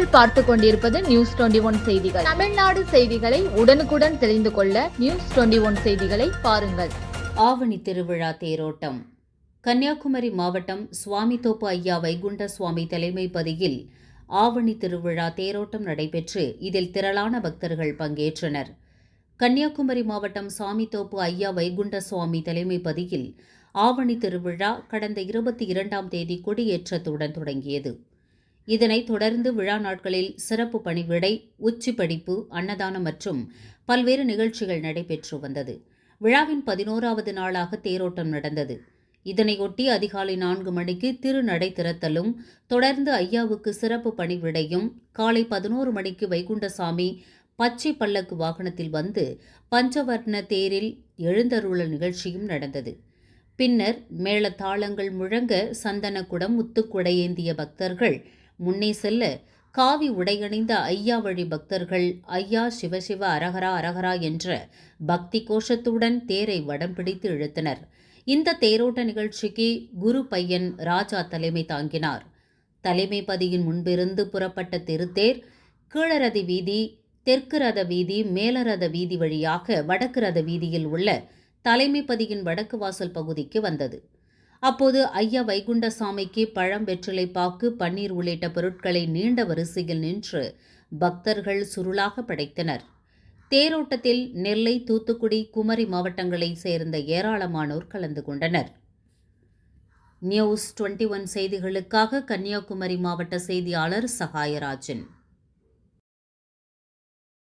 நீங்கள் பார்த்து கொண்டிருப்பது நியூஸ் டுவெண்டி ஒன் செய்திகள். தமிழ்நாடு செய்திகளை உடனுக்குடன் தெரிந்து கொள்ள நியூஸ் டுவெண்டி ஒன் செய்திகளை பாருங்கள். ஆவணி திருவிழா தேரோட்டம். கன்னியாகுமரி மாவட்டம் சுவாமித்தோப்பு ஐயா வைகுண்ட சுவாமி தலைமை பதியில் ஆவணி திருவிழா தேரோட்டம் நடைபெற்று இதில் திரளான பக்தர்கள் பங்கேற்றனர். கன்னியாகுமரி மாவட்டம் சாமித்தோப்பு ஐயா வைகுண்ட சுவாமி தலைமை பதியில் ஆவணி திருவிழா கடந்த இருபத்தி இரண்டாம் தேதி கொடியேற்றத்துடன் தொடங்கியது. இதனைத் தொடர்ந்து விழா நாட்களில் சிறப்பு பணிவிடை உச்சி படிப்பு அன்னதானம் மற்றும் பல்வேறு நிகழ்ச்சிகள் நடைபெற்று வந்தது. விழாவின் பதினோராவது நாளாக தேரோட்டம் நடந்தது. இதனையொட்டி அதிகாலை நான்கு மணிக்கு திருநடை திறத்தலும் தொடர்ந்து ஐயாவுக்கு சிறப்பு பணிவிடையும் காலை பதினோரு மணிக்கு வைகுண்டசாமி பச்சை பல்லக்கு வாகனத்தில் வந்து பஞ்சவர்ண தேரில் எழுந்தருளல் நிகழ்ச்சியும் நடந்தது. பின்னர் மேளதாளங்கள் முழங்க சந்தனக்குடம் முத்துக்குடையேந்திய பக்தர்கள் முன்னே செல்ல காவி உடையணிந்த ஐயா வழி பக்தர்கள் ஐயா சிவசிவ அரகரா அரகரா என்ற பக்தி கோஷத்துடன் தேரை வடம் பிடித்து இழுத்தனர். இந்த தேரோட்ட நிகழ்ச்சிக்கு குரு பையன் ராஜா தலைமை தாங்கினார். தலைமை பதியின் முன்பிருந்து புறப்பட்ட திருத்தேர் கீழரதி வீதி தெற்கு ரத வீதி மேலரத வீதி வழியாக வடக்கு ரத வீதியில் உள்ள தலைமை பதியின் வடக்கு வாசல் பகுதிக்கு வந்தது. அப்போது ஐயா வைகுண்டசாமிக்கு பழம் வெற்றிலை பாக்கு பன்னீர் உள்ளிட்ட பொருட்களை நீண்ட வரிசையில் நின்று பக்தர்கள் சுருளாக படைத்தனர். தேரோட்டத்தில் நெல்லை தூத்துக்குடி குமரி மாவட்டங்களைச் சேர்ந்த ஏராளமானோர் கலந்து கொண்டனர். நியூஸ் டுவெண்ட்டி ஒன் செய்திகளுக்காக கன்னியாகுமரி மாவட்ட செய்தியாளர் சகாயராஜன்.